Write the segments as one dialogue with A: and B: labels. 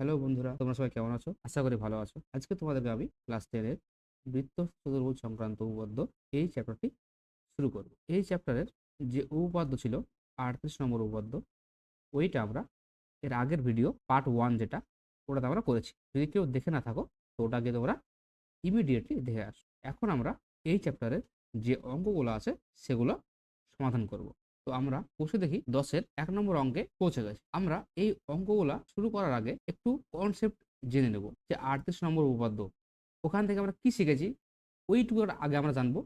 A: Hello বন্ধুরা, তোমরা সবাই কেমন আছো? আশা করি ভালো আছো। আজকে তোমাদেরকে আমি ক্লাস টেনের বৃত্ত চতুর্ভুজ সংক্রান্ত উপপাদ্য এই চ্যাপ্টারটি শুরু করব। এই চ্যাপ্টারের যে উপপাদ্য ছিল, আটত্রিশ নম্বর উপপাদ্য, ওইটা আমরা এর আগের ভিডিও পার্ট ওয়ান যেটা, ওটাতে আমরা করেছি। যদি কেউ দেখে না থাকো, তো ওটা ওটাকে তোমরা ইমিডিয়েটলি দেখে আসো। এখন আমরা এই চ্যাপ্টারের যে অঙ্কগুলো আছে, সেগুলো সমাধান করব। তো আমরা বসে দেখি দশের এক নম্বর অঙ্কে পৌঁছে গেছি। আমরা এই অঙ্কগুলা শুরু করার আগে একটু কনসেপ্ট জেনে নেব যে আটত্রিশ নম্বর উপপাদ্য। ওখান থেকে আমরা কি শিখেছি? ওইটুকুর আগে আমরা জানব।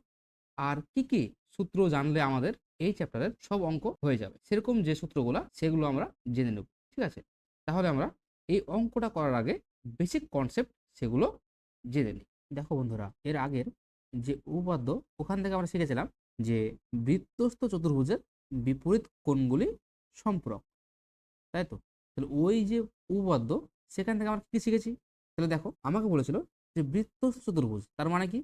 A: আর কি কি সূত্র জানলে আমাদের এই চ্যাপ্টারের সব অঙ্ক হয়ে যাবে। সেরকম যে সূত্রগুলা, সেগুলো আমরা জেনে নেব। ঠিক আছে? তাহলে আমরা এই অঙ্কটা করার আগে বেসিক কনসেপ্ট সেগুলো জেনে নিই। দেখো বন্ধুরা, এর আগের যে উপপাদ্য, ওখান থেকে আমরা শিখেছিলাম যে বৃত্তস্থ চতুর্ভুজের বিপরীত কোণগুলি সম্পূরক, তাই তো? তাহলে ওই যে উপপাদ্য, সেখান থেকে আমরা কি শিখেছি? তাহলে দেখো, আমাকে বলেছিল যে বৃত্ত চতুর্ভুজ, তার মানে কি?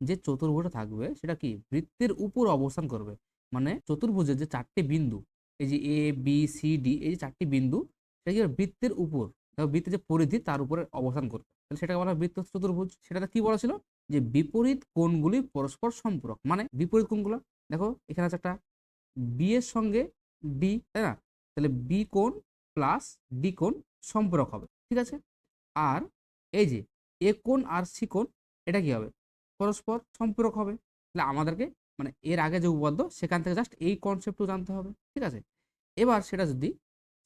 A: যে চতুর্ভুজটা থাকবে, সেটা কি? বৃত্তের উপর অবস্থান করবে। মানে চতুর্ভুজের যে চারটি বিন্দু, এই যে এ বি সি ডি এই যে চারটি বিন্দু, সেটা কি বৃত্তের উপর। বৃত্তের যে পরিধি, তার উপরে অবস্থান করবে। তাহলে সেটাকে বলা হয় বৃত্তস্থ চতুর্ভুজ। সেটাতে কি বলা ছিল যে বিপরীত কোণগুলি পরস্পর সম্পূরক। মানে বিপরীত কোণগুলো, দেখো, এখানে আছে একটা বি এর সঙ্গে ডি তাই না? তাহলে বি কোণ প্লাস ডি কোণ সম্পূরক হবে, ঠিক আছে? আর এই যে এ কোণ আর সি কোণ, এটা কি হবে? পরস্পর সম্পূরক হবে। তাহলে আমাদেরকে মানে এর আগে যে উপপাদ্য, সেখান থেকে জাস্ট এই কনসেপ্টও জানতে হবে, ঠিক আছে? এবার সেটা যদি,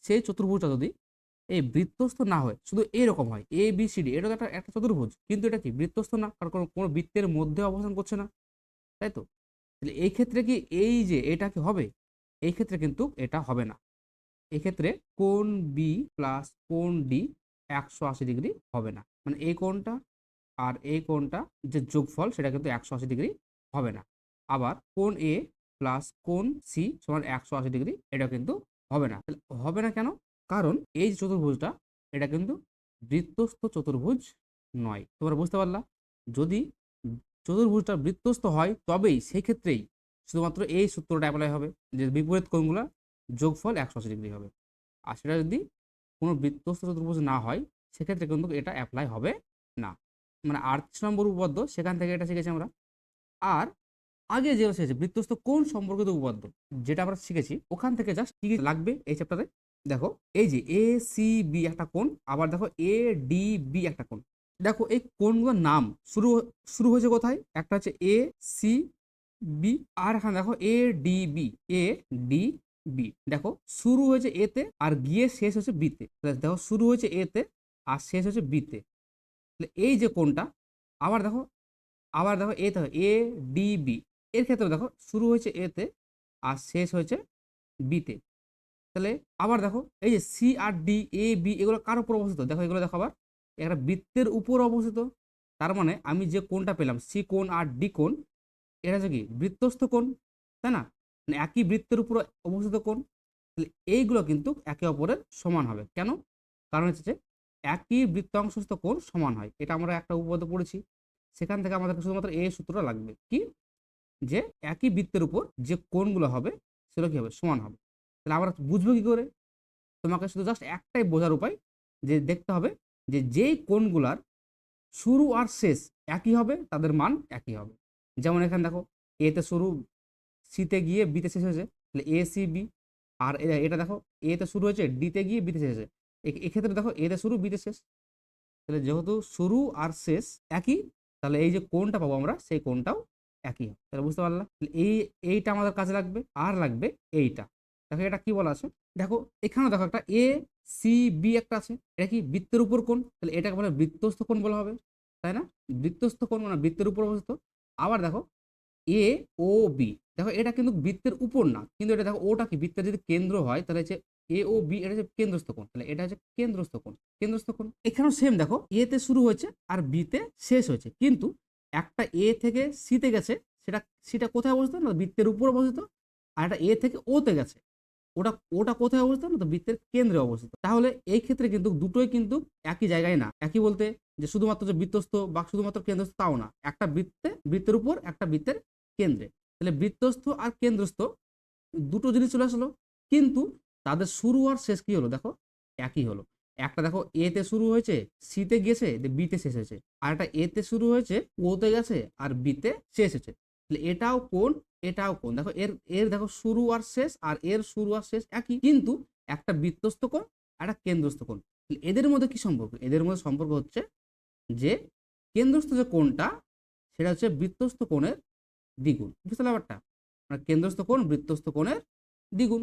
A: সেই চতুর্ভুজটা যদি এই বৃত্তস্থ না হয়, শুধু এরকম হয় এ বি সি ডি এটা একটা একটা চতুর্ভুজ, কিন্তু এটা কি? বৃত্তস্থ না, কারণ কোনো কোনো বৃত্তের মধ্যে অবস্থান করছে না, তাই তো? তাহলে এই ক্ষেত্রে কি এই যে এটা কি হবে? এই ক্ষেত্রে কিন্তু এটা হবে না। এক্ষেত্রে কোন বি প্লাস কোন ডি একশো আশি ডিগ্রি হবে না। মানে এই কোণটা আর এই কোণটা যে যোগফল সেটা কিন্তু একশো আশি ডিগ্রি হবে না। আবার কোন এ প্লাস কোন সি সমান একশো আশি ডিগ্রি এটা কিন্তু হবে না। হবে না কেন? কারণ এই যে চতুর্ভুজটা এটা কিন্তু বৃত্তস্থ চতুর্ভুজ নয়। তোমরা বুঝতে পারলা? যদি চতুর্ভুজটা বৃত্তস্থ হয় তবেই সেই ক্ষেত্রেই শুধুমাত্র এই সূত্রটা অ্যাপ্লাই হবে যে বিপরীত কোণগুলো যোগফল একশো আশি ডিগ্রি হবে। আর সেটা যদি কোনো বৃত্তস্থ চতুর্ভুজ না হয়, সেক্ষেত্রে কিন্তু এটা অ্যাপ্লাই হবে না। মানে আটত্রিশ নম্বর উপপাদ্য, সেখান থেকে এটা শিখেছি আমরা। আর আগে যে শিখেছি, বৃত্তস্থ কোন সম্পর্কিত উপপাদ্য, যেটা আমরা শিখেছি, ওখান থেকে জাস্ট কি লাগবে এই চ্যাপ্টারে দেখো, এই যে এ সি বি একটা কোণ, আবার দেখো এ ডি বি একটা কোণ। দেখো এই কোণগুলোর নাম? শুরু শুরু হয়েছে কোথায়? একটা হচ্ছে এ সি বি আর এখানে দেখো A D B A D B দেখো, শুরু হয়েছে এতে আর গিয়ে শেষ হচ্ছে বিতে দেখো, শুরু হয়েছে এতে আর শেষ হচ্ছে বিতে তাহলে এই যে কোনটা? আবার দেখো আবার দেখো এ দেখো এ ডি বি এর ক্ষেত্রে দেখো, শুরু হয়েছে এতে আর শেষ হয়েছে বিতে তাহলে আবার দেখো, এই যে C R D A B এগুলো কার উপর অবস্থিত? দেখো, এগুলো দেখো আবার। একটা বৃত্তের উপর অবস্থিত, তার মানে আমি যে কোনটা পেলাম, সি কোণ আর ডি কোণ, এটা হচ্ছে কি? বৃত্তস্থ কোণ, তাই না? মানে একই বৃত্তের উপর অবস্থিত কোণ, তাহলে এইগুলো কিন্তু একে অপরের সমান হবে। কেন? কারণ হচ্ছে যে একই বৃত্তাংশস্থ কোণ সমান হয়। এটা আমরা একটা উপপাদ্য পড়েছি। সেখান থেকে আমাদেরকে শুধুমাত্র এই সূত্রটা লাগবে। কি? যে একই বৃত্তের উপর যে কোণগুলো হবে, সেগুলো কী হবে? সমান হবে। তাহলে আমরা বুঝব কী করে? তোমাকে শুধু জাস্ট একটাই বোঝার উপায় যে দেখতে হবে যে যেই কোণগুলার শুরু আর শেষ একই হবে, তাদের মান একই হবে। যেমন এখানে দেখো এতে শুরু সিতে গিয়ে বিতে শেষ হয়েছে, তাহলে এ সি বি আর এটা দেখো এতে শুরু হয়েছে ডিতে গিয়ে বিতে শেষ হয়েছে। এক্ষেত্রে দেখো এতে শুরু বিতে শেষ। তাহলে যেহেতু শুরু আর শেষ একই, তাহলে এই যে কোনটা পাবো আমরা, সেই কোনটাও একই হবে। তাহলে বুঝতে পারলাম এই, এইটা আমাদের কাজে লাগবে, আর লাগবে এইটা। দেখো এটা কি বলা আছে? দেখো এখানেও দেখো একটা এ সি বি একটা আছে। এটা কি বৃত্তের উপর কোণ? তাহলে এটাকে বলে বৃত্তস্থ কোণ বলা হবে, তাই না? বৃত্তস্থ কোণ মানে বৃত্তের উপর অবস্থিত। আবার দেখো এ ও বি দেখো এটা কিন্তু বৃত্তের উপর না, কিন্তু এটা দেখো ওটা কি? বৃত্তের যদি কেন্দ্র হয়, তাহলে হচ্ছে এ ও বি এটা হচ্ছে কেন্দ্রস্থ কোণ। তাহলে এটা হচ্ছে কেন্দ্রস্থ কোণ কেন্দ্রস্থ কোণ। এখানেও সেম দেখো এ তে শুরু হয়েছে আর বি তে শেষ হয়েছে। কিন্তু একটা এ থেকে সি তে গেছে, সেটা সেটা কোথায় অবস্থিত? না, বৃত্তের উপর অবস্থিত। আর একটা এ থেকে ও তে গেছে। ওটা ওটা কোথায় অবস্থিত? না তো বৃত্তের কেন্দ্রে অবস্থিত। তাহলে এই ক্ষেত্রে কিন্তু দুটোই কিন্তু একই জায়গায় না। একই বলতে যে শুধুমাত্র যে বৃত্তস্থ বা শুধুমাত্র কেন্দ্রস্থ তাও না। একটা বৃত্তে, বৃত্তের উপর, একটা বৃত্তের কেন্দ্রে। তাহলে বৃত্তস্থ আর কেন্দ্রস্থ দুটো জিনিস চলে আসলো। কিন্তু তাদের শুরু আর শেষ কি হলো? দেখো, একই হলো। একটা দেখো এ তে শুরু হয়েছে সি তে গেছে বি তে শেষ হয়েছে। আর একটা এ তে শুরু হয়েছে ও তে গেছে, আর বিতে শেষ হয়েছে। তাহলে এটাও কোন এটাও কোন দেখো এর এর দেখো শুরু আর শেষ আর এর শুরু আর শেষ একই, কিন্তু একটা বৃত্তস্থ কোণ একটা কেন্দ্রস্থ কোণ। এদের মধ্যে কি সম্পর্ক? এদের মধ্যে সম্পর্ক হচ্ছে যে কেন্দ্রস্থ যে কোণটা, সেটা হচ্ছে বৃত্তস্থ কোণের দ্বিগুণ। বুঝতে ব্যাপারটা? মানে কেন্দ্রস্থ কোণ বৃত্তস্থ কোণের দ্বিগুণ।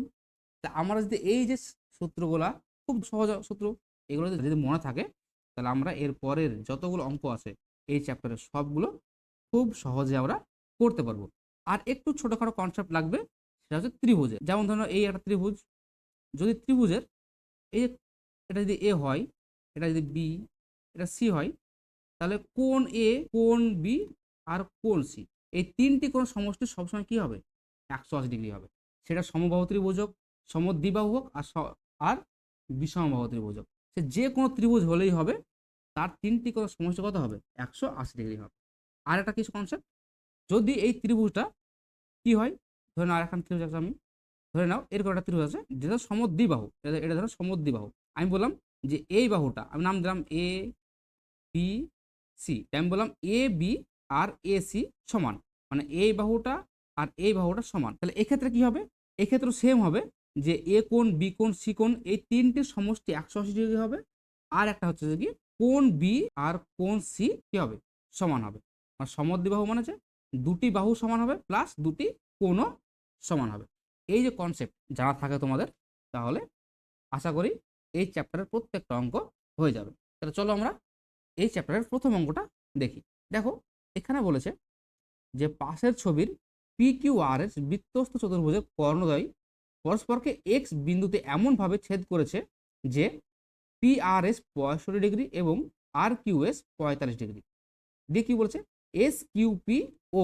A: তা আমরা যদি এই যে সূত্রগুলা, খুব সহজ সূত্র, এগুলো যদি মনে থাকে, তাহলে আমরা এর পরের যতগুলো অঙ্ক আছে, এই চ্যাপ্টারের সবগুলো খুব সহজে আমরা করতে পারব। আর একটু ছোটোখাটো কনসেপ্ট লাগবে, সেটা হচ্ছে ত্রিভুজের। যেমন ধরো এই একটা ত্রিভুজ, যদি ত্রিভুজের, এই এটা যদি এ হয়, এটা যদি বি এটা সি হয়, তাহলে কোন এ কোন বি আর কোন সি এই তিনটি কোন সমষ্টি সবসময় কি হবে? একশো আশি ডিগ্রি হবে। সেটা সমবাহু ত্রিভুজ হোক সমদ্বিবাহু হোক আর আর বিষমবাহু ত্রিভুজ হোক সে যে কোনো ত্রিভুজ হলেই হবে, তার তিনটি কোনো সমষ্টি কত হবে? একশো আশি ডিগ্রি হবে। আর একটা কিছু কনসেপ্ট যদি এই ত্রিভুজটা কি হয়? ধরে নাও আরেকখান ত্রিভুজ আছে আমি। ধরে নাও, এরকম একটা ত্রিভুজ আছে যেটা সমদ্বিবাহু এটা এটা ধরো সমদ্বিবাহু আমি বললাম যে এই বাহুটা, আমি নাম দিলাম এ বি সি আমি বললাম A B R A C সমান। মানে এই বাহুটা আর এই বাহুটা সমান। তাহলে এক্ষেত্রে কি হবে? এক্ষেত্রে সেম হবে যে এ কোণ বি কোণ সি কোণ, এই তিনটির সমষ্টি একশো আশি ডিগ্রি হবে। আর একটা হচ্ছে যে কি কোন বি আর কোন সি কি হবে? সমান হবে। আর সমদ্বিবাহু মানে দুটি বাহু সমান হবে প্লাস দুটি কোণও সমান হবে। এই যে কনসেপ্ট জানা থাকে তোমাদের, তাহলে আশা করি এই চ্যাপ্টারের প্রত্যেকটা অঙ্ক হয়ে যাবে। তাহলে চলো আমরা এই চ্যাপ্টারের প্রথম অঙ্কটা দেখি। দেখো, এখানে বলেছে যে পাশের ছবির পি কিউ আর এস বৃত্তস্থ চতুর্ভুজের কর্ণদ্বয় পরস্পরকে এক্স বিন্দুতে এমনভাবে ছেদ করেছে যে পি আর এস পঁয়ষট্টি ডিগ্রি এবং আর কিউ এস পঁয়তাল্লিশ ডিগ্রি। দিয়ে কি বলেছে? এস কিউ পি ও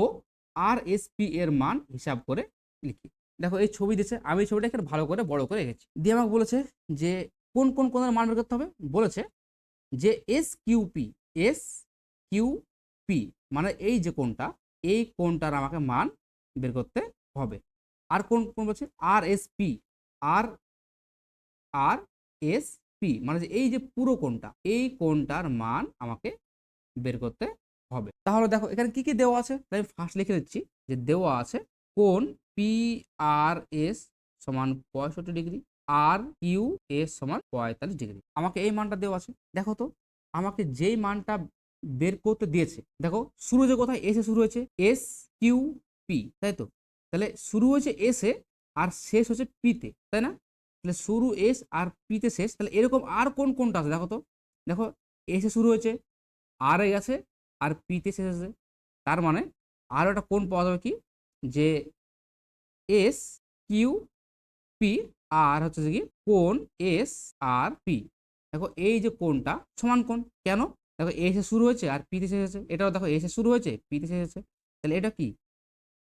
A: আর এস পি এর মান হিসাব করে লিখি। দেখো, এই ছবি দিয়েছে। আমি ছবিটা এখানে ভালো করে, বড় করে রেখেছি। দিয়ে আমাকে বলেছে যে, কোন কোন কোণের মান বের করতে হবে? বলেছে যে S Q P S Q P মানে এই যে কোনটা এই কোনটার আমাকে মান বের করতে হবে। আর কোন কোন বলছে? আর এস পি আর আর এস পি মানে যে এই যে পুরো কোনটা এই কোনটার মান আমাকে বের করতে হবে। তাহলে দেখো, এখানে কি কি দেওয়া আছে? আমি ফার্স্ট লিখে দিচ্ছি যে দেওয়া আছে কোন পি আর এস সমান পঁয়ষট্টি ডিগ্রি আর কিউ এস সমান পঁয়তাল্লিশ ডিগ্রি। আমাকে এই মানটা দেওয়া আছে। দেখো তো, আমাকে যেই মানটা বের করতে দিয়েছে, দেখো, শুরু যে কোথায়? এসে শুরু হয়েছে এস কিউ পি তাই তো? তাহলে শুরু হয়েছে এসে আর শেষ হচ্ছে পিতে তাই না? তাহলে শুরু এস আর পিতে শেষ, তাহলে এরকম আর কোন কোনটা আছে? দেখো তো, দেখো এসে শুরু হয়েছে আর এ আছে আর পিতে শেষ আছে তার মানে আরও একটা কোন পাওয়া যাবে কি? যে এস কিউ পি আর হচ্ছে কি? কোন এস আর পি। দেখো এই যে কোনটা সমান কোন কেন? দেখো এসে শুরু হয়েছে আর পিতে শেষ হয়েছে। এটাও দেখো এসে শুরু হয়েছে, পিতে শেষ হয়েছে। তাহলে এটা কি?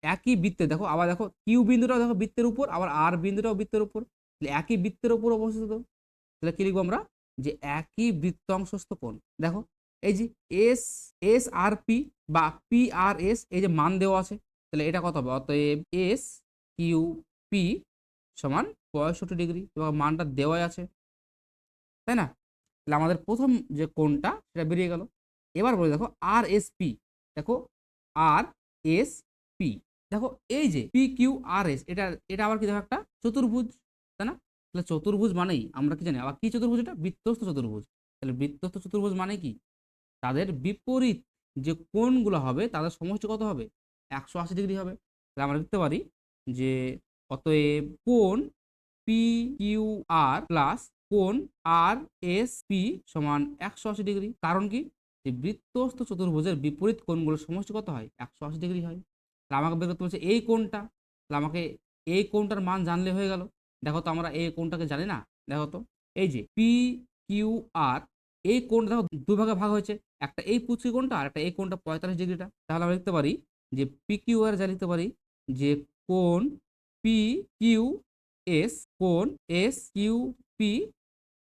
A: একই বৃত্তে দেখো আবার দেখো কিউ বিন্দুটাও দেখো বৃত্তের উপর, আবার আর বিন্দুটাও বৃত্তের উপর। তাহলে একই বৃত্তের উপর অবস্থিত। তাহলে কি লিখব আমরা? যে একই বৃত্তাংশস্থ কোণ। দেখো এই যে এস এস আর পি বা পি আর এস, এই যে মান দেওয়া আছে, তাহলে এটা কত হবে? অতএব এস কিউ পি সমান পঁয়ষট্টি ডিগ্রি এবং মানটা দেওয়াই আছে, তাই না? তাহলে আমাদের প্রথম যে কোনটা সেটা বেরিয়ে গেল। এবার বলে, দেখো আর এস পি, দেখো আর এস পি, দেখো এই যে পি কিউ আর এস, এটা এটা আবার কি দেখো একটা চতুর্ভুজ, তাই না? তাহলে চতুর্ভুজ মানেই আমরা কি জানি, আবার কি চতুর্ভুজ এটা? বৃত্তস্থ চতুর্ভুজ। তাহলে বৃত্তস্থ চতুর্ভুজ মানে কি? তাদের বিপরীত যে কোণগুলো হবে, তাদের সমষ্টি কত হবে? একশো আশি ডিগ্রি হবে। তাহলে আমরা লিখতে পারি যে অতএব কোণ পি কিউ আর প্লাস কোণ আর এস পি সমান একশো আশি ডিগ্রি। কারণ কি? যে বৃত্তস্থ চতুর্ভুজের বিপরীত কোণগুলোর সমষ্টি কত হয়? একশো আশি ডিগ্রি হয়। তাহলে আমাকে বের করতে বলছে এই কোণটা। তাহলে আমাকে এই কোণটার মান জানলে হয়ে গেল। দেখো তো আমরা এই কোণটাকে জানি না। দেখো তো, এই যে পি কিউ আর এই কোণটা দেখো দুই ভাগে ভাগ হয়েছে। একটা এই পুচকি কোণটা আর একটা এই কোণটা পঁয়তাল্লিশ ডিগ্রিটা। তাহলে আমরা লিখতে পারি যে পি কিউ আর যা লিখতে পারি যে কোণ পি কিউ এস কোণ S Q P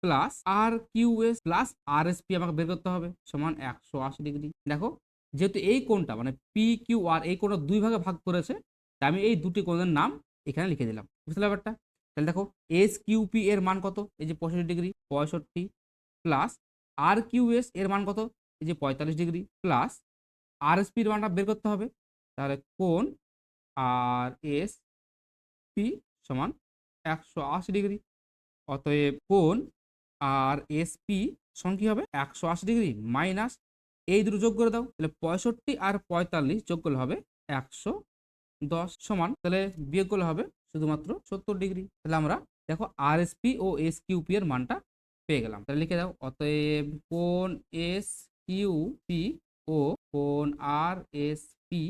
A: plus R Q S plus R S P আমাকে বের করতে হবে সমান একশো আশি ডিগ্রি। দেখো যেহেতু এই কোণটা মানে পি কিউ আর এই কোণটা দুই ভাগে ভাগ করেছে তাই আমি এই দুটি কোণের নাম এখানে লিখে দিলাম। বুঝতে ব্যাপারটা? তাহলে দেখো এস কিউ পি এর মান কত? এই যে পঁয়ষট্টি ডিগ্রি, পঁয়ষট্টি প্লাস আর কিউ এস এর মান কত? এই যে পঁয়তাল্লিশ ডিগ্রি প্লাস আর এস পির মানটা বের করতে হবে। তাহলে কোন আর এস পি সমান একশো আশি ডিগ্রি। অতএব কোন আর এস পি সমান কী হবে? একশো আশি ডিগ্রি মাইনাস এই দুটো যোগ করে দাও। তাহলে পঁয়ষট্টি আর পঁয়তাল্লিশ যোগ করলে হবে একশো দশ সমান। তাহলে বিয়োগ করলে হবে শুধুমাত্র সত্তর ডিগ্রি। তাহলে আমরা দেখো আর এস পি ও এস কিউ পি এর মানটা পেয়ে গেলাম। তাহলে লিখে দাও, অতএব কোন এস কিউ পি ও কোন আর এস পি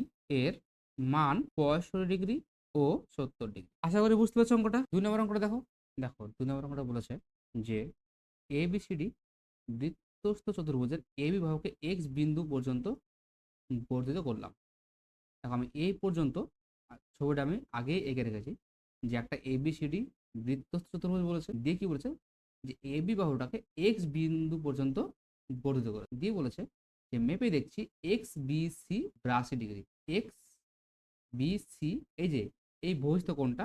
A: এর মান পঁয়ষট্টি ডিগ্রি ও সত্তর ডিগ্রি। আশা করি বুঝতে পারছ অঙ্কটা। দুই নম্বর অঙ্কটা দেখো। দেখো, দুই নম্বর অঙ্কটা বলেছে যে এ বি সি ডি বৃত্তস্থ চতুর্ভুজের এ বি বাহুকে এক্স বিন্দু পর্যন্ত বর্ধিত করলাম। দেখো, আমি এই পর্যন্ত ছবিটা আমি আগেই এঁকে রেখেছি যে একটা এ বি সি ডি বৃত্তস্থ চতুর্ভুজ বলেছে। দিয়ে কি বলেছে? যে এ বি বাহুটাকে এক্স বিন্দু পর্যন্ত বর্ধিত করে। দিয়ে বলেছে যে মেপে দেখছি এক্স বি সি বিরাশি ডিগ্রি এক্স বি সি এই যে, এই বহিস্থ কোণটা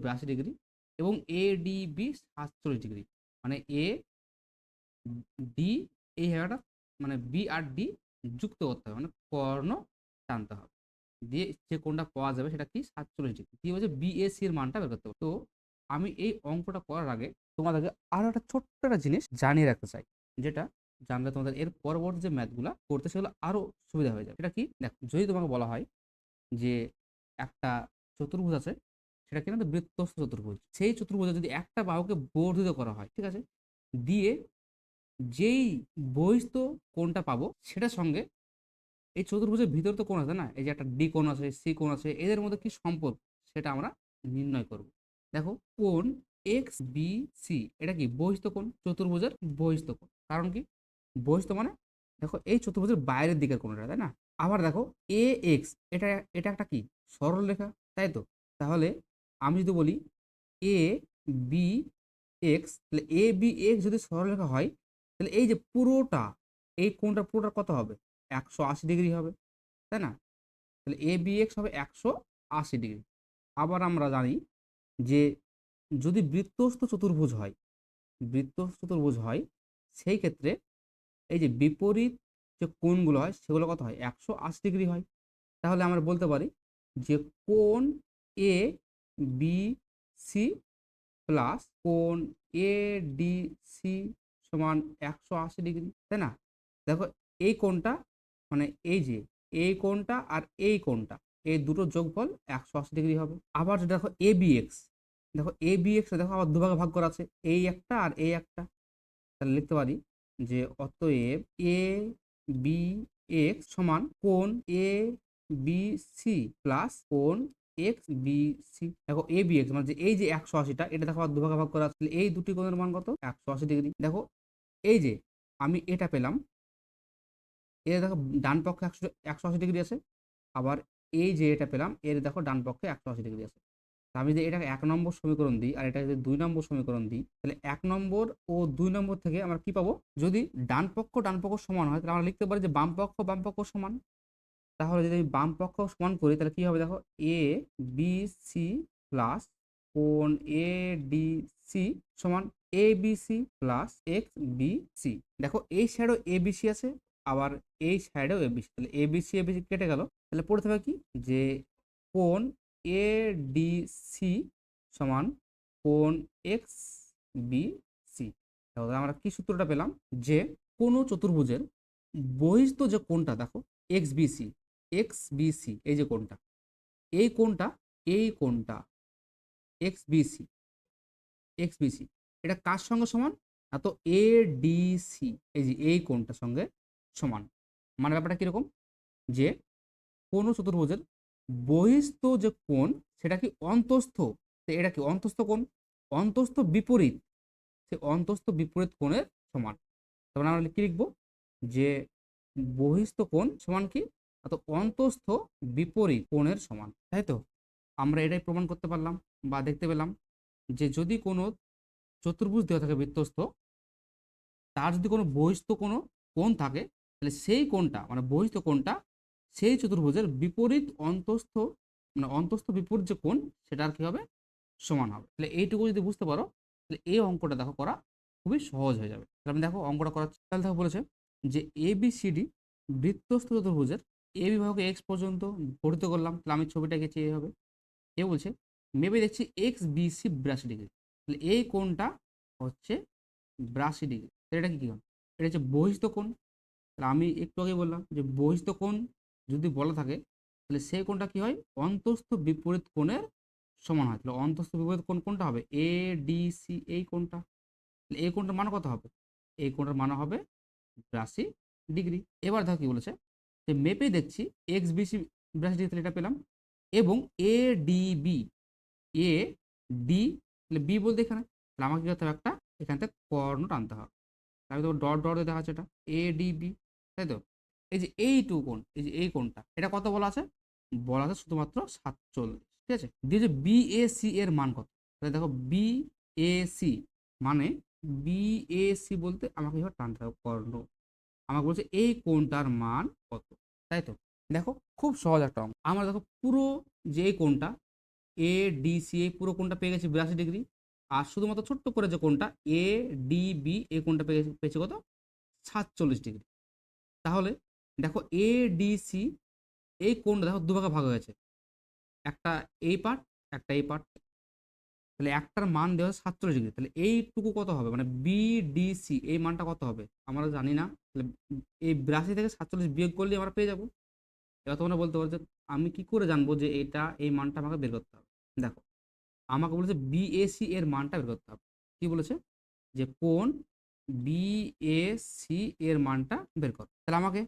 A: বিরাশি ডিগ্রি এবং এ ডি বি সাতচল্লিশ ডিগ্রি মানে এ ডি এই জায়গাটা মানে বি আর ডি যুক্ত করতে হবে মানে কর্ণ টানতে হবে। দিয়ে যে কোনটা পাওয়া যাবে সেটা কি? সাতচল্লিশ ডিগ্রি দিয়ে হচ্ছে বিএসসি এর মানটা বের করতে হবে। তো আমি এই অঙ্কটা করার আগে তোমাদেরকে আরও একটা ছোট্ট একটা জিনিস জানিয়ে রাখতে চাই, যেটা জানলে তোমাদের এর পরবর্তী যে ম্যাথগুলো করতে সেগুলো আরও সুবিধা হয়ে যাবে। সেটা কি? দেখো, যদি তোমাকে বলা হয় যে একটা চতুর্ভুজ আছে, সেটা কিন্তু বৃত্তস্থ চতুর্ভুজ। সেই চতুর্ভুজে যদি একটা বাহুকে বর্ধিত করা হয়, ঠিক আছে? দিয়ে যেই বহিস্থ কোণটা পাবো, সেটার সঙ্গে এই চতুর্ভুজের ভিতর তো কোণ আছে না? এই যে একটা ডি কোণ আছে, সি কোণ আছে, এদের মধ্যে কি সম্পর্ক? সেটা আমরা নির্ণয় করব। দেখো কোন এক্স বি সি এটা কি বহিস্থ কোণ? চতুর্ভুজের বহিস্থ কোণ। কারণ কি? বহিস্থ মানে দেখো এই চতুর্ভুজের বাইরের দিকের কোণটা, তাই না? আবার দেখো এ এক্স এটা এটা একটা কি? সরল রেখা, তাই তো? তাহলে আমি যদি বলি এ বি এক্স তাহলে এ বি এক্স যদি সরলরেখা হয়, তাহলে এই যে পুরোটা, এই কোণটা পুরোটা কত হবে? একশো আশি ডিগ্রি হবে, তাই না? তাহলে এ বি এক্স হবে একশো আশি ডিগ্রি। আবার আমরা জানি যে যদি বৃত্তস্থ চতুর্ভুজ হয়, বৃত্তস্থ চতুর্ভুজ হয়, সেই ক্ষেত্রে এই যে বিপরীত যে কোণগুলো হয়, সেগুলো কত হয়? একশো আশি ডিগ্রি হয়। তাহলে আমরা বলতে পারি যে কোণ এ বি সি প্লাস কোণ এ ডি সি সমান একশো আশি ডিগ্রি, তাই না? দেখো এই কোণটা মানে এই যে এই কোণটা আর এই কোণটা এই দুটো যোগফল একশো আশি ডিগ্রি হবে। আবার দেখো এ বি এক্স দেখো এ বি এক্স দেখো আবার দুভাগে ভাগ করা আছে, এই একটা আর এই একটা। তাহলে লিখতে পারি যে অতএব এ বি এক্স সমান কোণ এ বি সি প্লাস কোণ এক্স বি সি দেখো এ বি এক্স মানে যে এই যে একশো আশিটা, এটা দেখো আবার দুভাগে ভাগ করা আছে এই দুটি কোণের মান কত? একশো আশি ডিগ্রি। দেখো এই যে আমি এটা পেলাম এর দেখো ডান পক্ষে একশো একশো আশি ডিগ্রি আছে, আবার এই যে এটা পেলাম, এর দেখো ডান পক্ষে একশো আশি ডিগ্রি আছে। আমি যদি এটাকে এক নম্বর সমীকরণ দিই আর এটা যদি দুই নম্বর সমীকরণ দিই, তাহলে এক নম্বর ও দুই নম্বর থেকে আমরা কি পাবো? যদি ডান পক্ষ ডান পক্ষ সমান হয়, তাহলে আমরা লিখতে পারি যে বাম পক্ষ বাম পক্ষ সমান। তাহলে যদি আমি বাম পক্ষ সমান করি, তাহলে কি হবে দেখো? এ বি সি প্লাস কোণ এ ডি সি সমান A B C plus X B C দেখো, এই সাইডেও এ বি সি আছে। আবার এই সাইডেও এ বি সি তাহলে A B C A B C কেটে গেল। তাহলে পড়ে থাকবে কি? যে কোন এ ডি সি সমান কোন এক্স বি সি তাহলে আমরা কি সূত্রটা পেলাম? যে কোনো চতুর্ভুজের বহিস্থ যে কোণটা, দেখো X B C X B C এই যে কোণটা, এই কোণটা এই কোণটা X B C X B C এটা কার সঙ্গে সমান? না তো এ ডি সি এই যে এই কোণটার সঙ্গে সমান। মানে ব্যাপারটা কীরকম? যে কোনো চতুর্ভুজের বহিস্থ যে কোণ, সেটা কি অন্তস্থ? এটা কি অন্তস্থ কোণ? অন্তস্থ বিপরীত। সে অন্তস্থ বিপরীত কোণের সমান। তখন আমরা কি লিখব? যে বহিস্থ কোণ সমান কি? তো অন্তস্থ বিপরীত কোণের সমান। তাই তো? আমরা এটাই প্রমাণ করতে পারলাম বা দেখতে পেলাম যে যদি কোনো চতুর্ভুজ দেওয়া থাকে বৃত্তস্থ, তার যদি কোনো বহিস্থ কোনো কোণ থাকে তাহলে সেই কোণটা মানে বহিস্থ কোণটা, সেই চতুর্ভুজের বিপরীত অন্তস্থ মানে অন্তস্থ বিপরীত যে কোণ সেটা আর কি হবে? সমান হবে। তাহলে এইটুকু যদি বুঝতে পারো, তাহলে এই অঙ্কটা দেখো করা খুবই সহজ হয়ে যাবে। তাহলে আমি দেখো অঙ্কটা করার তাহলে দেখো বলেছে যে এ বি সি ডি বৃত্তস্থ চতুর্ভুজের এ বিভাগে এক্স পর্যন্ত গঠিত করলাম। তাহলে আমি ছবিটা গেছি এইভাবে এ বলছে মেবি দেখছি এক্স বি সি বিরাশি ডিগ্রি। তাহলে এই কোণটা হচ্ছে বিরাশি ডিগ্রি। এটা কি, কী কোণ এটা হচ্ছে বহিস্থ কোণ। তাহলে আমি একটু আগে বললাম যে বহিস্থ কোণ যদি বলা থাকে, তাহলে সেই কোণটা কি হয়? অন্তস্থ বিপরীত কোণের সমান হয়। তাহলে অন্তস্থ বিপরীত কোণ কোনটা হবে? এ ডি সি এই কোণটা। তাহলে এই কোণটার মান কত হবে? এই কোণটার মান হবে বিরাশি ডিগ্রি। এবার দেখো কি বলেছে? যে মেপে দেখছি এক্স বিসি বিরাশি ডিগ্রি, তাহলে এটা পেলাম। এবং A D B A D তাহলে বি বলতে এখানে। তাহলে আমাকে কি করতে হবে একটা? এখান থেকে কর্ণ টানতে হবে। আমি তো ডট ডট দিয়ে দেখা যাচ্ছে এটা। এ ডি বি তাই তো? এই যে এই টু কোণ, এই যে এই কোণটা, এটা কত বলা আছে? বলা আছে শুধুমাত্র সাতচল্লিশ, ঠিক আছে? দিয়ে যে সি এর মান কত? তাহলে দেখো সি মানে বি এ সি বলতে আমাকে এবার টানতে হবে কর্ণ। আমাকে বলছে এই কোণটার মান কত? তাই তো? দেখো, খুব সহজ একটা অঙ্ক। আমরা দেখো পুরো যে এই কোণটা এ ডি সি এই পুরো কোণটা পেয়ে গেছি বিরাশি ডিগ্রি। আর শুধুমাত্র ছোট্ট করে যে কোণটা এ ডি বি এই কোণটা পেয়ে পেয়েছি কত? সাতচল্লিশ ডিগ্রি। তাহলে দেখো এ ডি সি এই কোণটা দেখো দুভাগে ভাগ হয়েছে। একটা এই পার্ট একটা এই পার্ট তাহলে একটার মান দেওয়া হয় সাতচল্লিশ ডিগ্রি। তাহলে এইটুকু কত হবে? মানে বি ডি সি এই মানটা কত হবে? আমরা জানি না। তাহলে এই বিরাশি থেকে সাতচল্লিশ বিয়োগ করলে আমরা পেয়ে যাব। এবার তোমরা বলতে পারো যে আমি কি করে জানব যে এটা, এই মানটা আমাকে বের করতে হবে? দেখো, আমাকে বলেছে বিএসি এর মানটা বের করতে হবে। কি বলেছে? যে কোন বিএসি এর মানটা বের কর। তাহলে আমাকে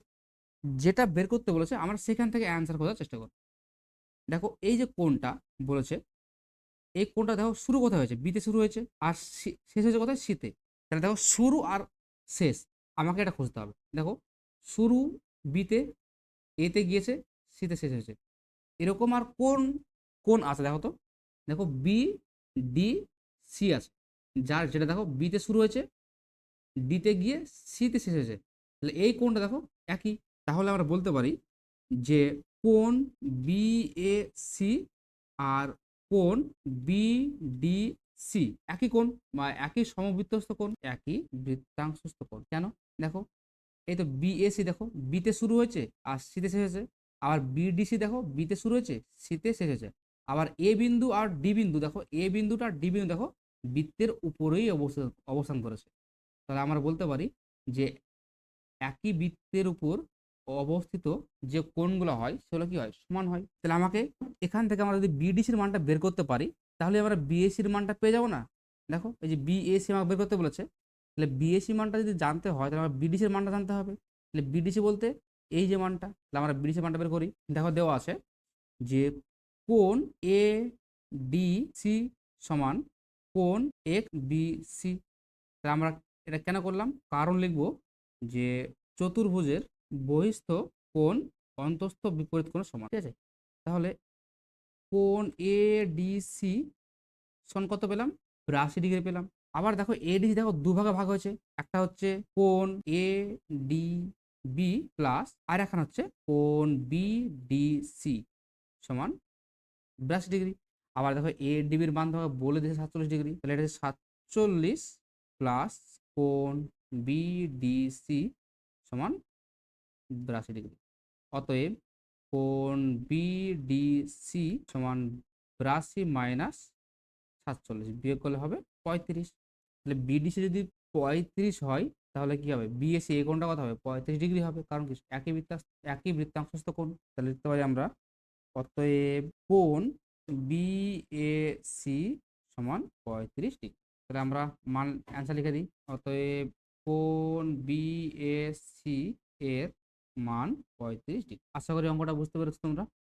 A: যেটা বের করতে বলেছে, আমরা সেখান থেকে অ্যান্সার খোঁজার চেষ্টা করব। দেখো, এই যে কোনটা বলেছে, এই কোনটা দেখো শুরু কোথায় হয়েছে? বিতে শুরু হয়েছে, আর শেষ হয়েছে কোথায়? শীতে তাহলে দেখো শুরু আর শেষ, আমাকে এটা খুঁজতে হবে। দেখো, শুরু বিতে এতে গিয়েছে শীতে শেষ হয়েছে। এরকম আর কোন কোন আছে, দেখো তো। দেখো বি ডি সি আছে। যার যেটা দেখো বিতে শুরু হয়েছে ডিতে গিয়ে সিতে শেষ হয়েছে তাহলে এই কোনটা দেখো একই। তাহলে আমরা বলতে পারি যে কোন বি এ সি আর কোন বি ডি সি একই কোণ বা একই সমবৃত্তস্থ কোণ, একই বৃত্তাংশস্থ কোণ। কেন? দেখো, এই তো বিএসি দেখো বিতে শুরু হয়েছে আর সিতে শেষ হয়েছে। আবার বিডিসি দেখো বিতে শুরু হয়েছে সিতে শেষ হয়েছে। আবার এ বিন্দু আর ডি বিন্দু দেখো এ বিন্দুটা ডি বিন্দু দেখো, বৃত্তের উপরেই অবস্থান অবস্থান করেছে। তাহলে আমরা বলতে পারি যে একই বৃত্তের উপর অবস্থিত যে কোণগুলো হয়, সেগুলো কি হয়? সমান হয়। তাহলে আমাকে এখান থেকে আমরা যদি বিডিসির মানটা বের করতে পারি, তাহলে আমরা বিএসির মানটা পেয়ে যাব না? দেখো, এই যে বিএসি আমাকে বের করতে বলেছে। তাহলে বিএসি মানটা যদি জানতে হয়, তাহলে আমার বিডিসির মানটা জানতে হবে। তাহলে বিডিসি বলতে এই যে মানটা, তাহলে আমরা বিডিসি মানটা বের করি। দেখো, দেওয়া আছে যে কোন এ ডি সি সমান কোন এক বি সি তাহলে আমরা এটা কেন করলাম? কারণ লিখব যে চতুর্ভুজের বহিস্থ কোণ অন্তস্থ বিপরীত কোণ সমান। ঠিক আছে? তাহলে কোন এ ডি সি সন কত পেলাম? বিরাশি ডিগ্রি পেলাম। আবার দেখো এ এডিসি দেখো দুভাগে ভাগ হয়েছে। একটা হচ্ছে কোন এ ডি বি প্লাস আর এখন হচ্ছে কোন বি ডি সি সমান বিরাশি ডিগ্রি। আবার দেখো এ ডিবির মান দেখো বলে দিয়েছে সাতচল্লিশ ডিগ্রি। তাহলে এটা সাতচল্লিশ প্লাস কোন বি ডি সি সমান বিরাশি ডিগ্রি। অতএব কোন বি ডি সি সমান বিরাশি মাইনাস সাতচল্লিশ। বিয়োগ করলে হবে পঁয়ত্রিশ। তাহলে বিডিসি যদি পঁয়ত্রিশ হয়, তাহলে কি হবে? বিএসসি এই কোণটা কত হবে? পঁয়ত্রিশ ডিগ্রি হবে। কারণ কি? একই বৃত্তা একই বৃত্তাংশস্থ কোণ। তাহলে লিখতে পারি আমরা, অতএব কোণ বিএসি সমান পঁয়ত্রিশ ডিগ্রি। তাহলে আমরা মান অ্যান্সার লিখে দিই। অতএব কোন বিএসসি এর মান পঁয়ত্রিশ ডিগ্রি। আশা করি অঙ্কটা বুঝতে পেরেছ তোমরা।